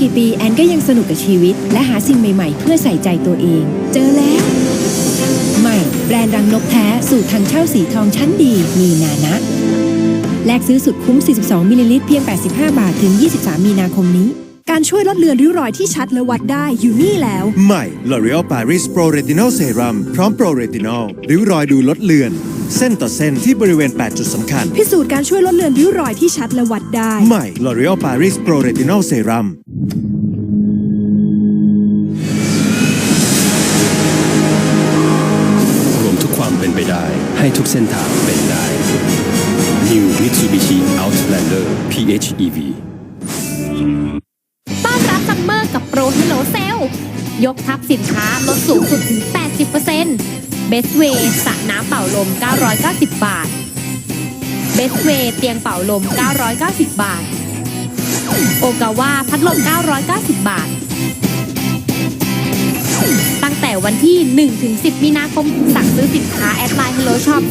กี่ปีแอนก็ยังสนุกกับชีวิต และหาสิ่งใหม่ๆ เพื่อใส่ใจตัวเอง เจอแล้ว ใหม่ แบรนด์รังนกแท้สูตรทางเช่าสีทองชั้นดีมีนานะ แลกซื้อสุดคุ้ม 42 มิลลิลิตรเพียง 85 บาท ถึง 23 มีนาคมนี้ การช่วยลดเลือนริ้วรอยที่ชัดและวัดได้อยู่นี่แล้ว ใหม่ L'Oreal Paris Pro Retinol Serum พร้อม Pro Retinol ริ้วรอยดูลดเลือน เส้นต่อเส้นที่บริเวณ 8 จุดสำคัญ พิสูจน์การช่วยลดเลือนริ้วรอยที่ชัดและวัดได้ ใหม่ L'Oreal Paris Pro Retinol Serum รวมทุกความเป็นไปได้ ให้ทุกเส้นทางเป็นได้ New Mitsubishi Outlander PHEV ต้อนรับซัมเมอร์กับโปร Hello Sale ยกทับสินค้าลดสูงสุดถึง 80% Best Way สระน้ำเป่าลม 990 บาท Best Way เตียงเป่าลม 990 บาท โอกาวาพัดลม 990 บาท ตั้งแต่วันที่1ถึง10 มีนาคมสั่งซื้อสินค้าแอดไลน์ Hello Shop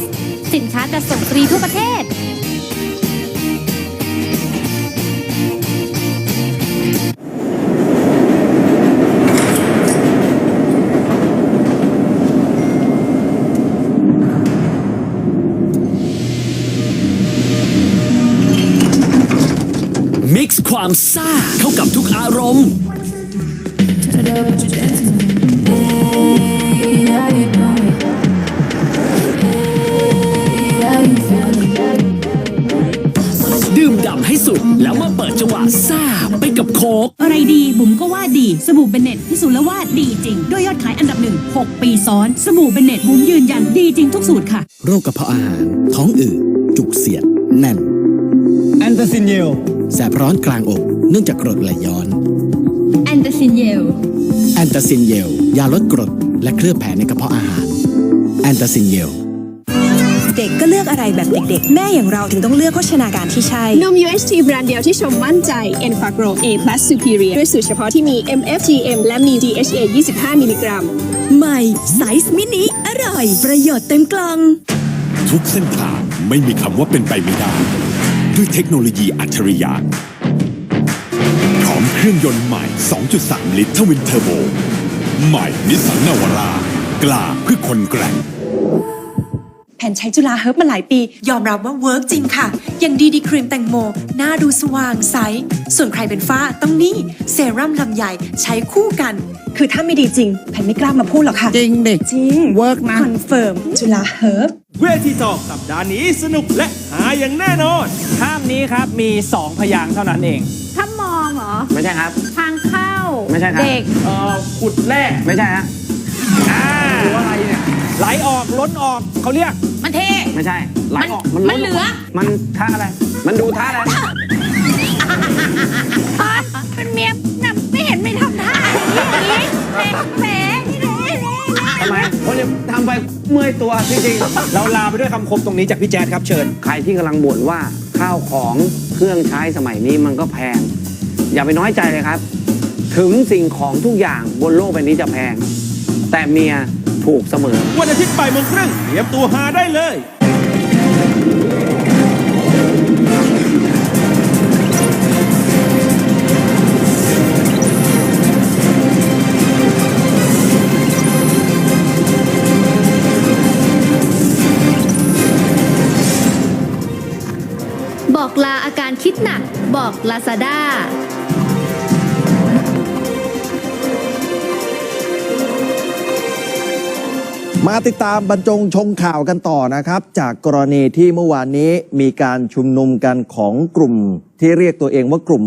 สินค้าจะส่งฟรีทั่วประเทศ มิกซ์ความซ่าเข้ากับทุกอารมณ์ ดื่มด่ำให้สุดแล้วมาเปิดจังหวะซ่าไปกับโคก อะไรดีบุ๋มก็ว่าดี สบู่เบนเน็ตพิสูจน์แล้วว่าดีจริง ด้วยยอดขายอันดับหนึ่ง6ปีซ้อน สบู่เบนเน็ตบุ๋มยืนยันดีจริงทุกสูตรค่ะ โรคกระเพาะอาหาร ท้องอืดจุกเสียดแน่น แอนตาซินเยล แสบร้อนกลางอก เนื่องจากกรดไหลย้อน แอนเดอร์ซินเยล แอนตาซินเยล ยาลดกรด และเคลือบแผลในกระเพาะอาหาร แอนตาซินเยลเด็กก็เลือกอะไรแบบเด็กๆ แม่อย่างเราถึงต้องเลือกโภชนาการที่ใช่ นม UHT แบรนด์เดียวที่ชมมั่นใจ e n f a g r o A Plus Superior ด้วยสูตรเฉพาะที่มี MFGM และมี DHA 25 มิลลิกรัม ใหม่ไซส์มินิ อร่อย ประโยชน์เต็มกล่อง ทุกเส้นทางไม่มีคำว่าเป็นไปไม่ได้ ด้วยเทคโนโลยีอัจฉริยะ พร้อมเครื่องยนต์ใหม่ 2.3 ลิตรทวินเทอร์โบ ใหม่นิสสันนาวารากล้าเพื่อคนแกร่งแผ่นใช้จุฬาเฮิร์บมาหลายปี ยอมรับว่าเวิร์กจริงค่ะ อย่างดีดีครีมแตงโม หน้าดูสว่างใส ส่วนใครเป็นฝ้าต้องนี่ เซรั่มลำใหญ่ใช้คู่กัน คือถ้าไม่ดีจริงแผ่นไม่กล้ามาพูดหรอกค่ะ จริงเด็กจริงเวิร์กนะคอนเฟิร์มจุฬาเฮิร์บเวทีทองสัปดาห์นี้สนุกและหาอย่างแน่นอนข้ามนี้ครับมี 2 พยางค์เท่านั้นเอง ถ้ามองเหรอ ไม่ใช่ครับ ทางเข้า ไม่ใช่ครับ เด็กเอ่อขุดแร่ไม่ใช่ฮะอ่าอะไรเนี่ยไหลออกล้นออกเขาเรียก มันเท ไม่ใช่ไหลออกมันล้มันเหลือ มันท่าอะไร มันดูท่าอะไรตอนเป็นเมีย ตัวจริงๆเราลาไปด้วยคำคมตรงนี้จากพี่แจ๊ดครับเชิญ ใครที่กำลังบ่นว่าข้าวของเครื่องใช้สมัยนี้มันก็แพง อย่าไปน้อยใจเลยครับ ถึงสิ่งของทุกอย่างบนโลกใบนี้จะแพง แต่เมียถูกเสมอ วันอาทิตย์บ่ายโมงครึ่งเตรียมตัวหาได้เลย ดหนักบอกลาซาด้ามาติดตามบรรจงชงข่าวกันต่อนะครับ จากกรณีที่เมื่อวานนี้มีการชุมนุมกันของกลุ่มที่เรียกตัวเองว่ากลุ่ม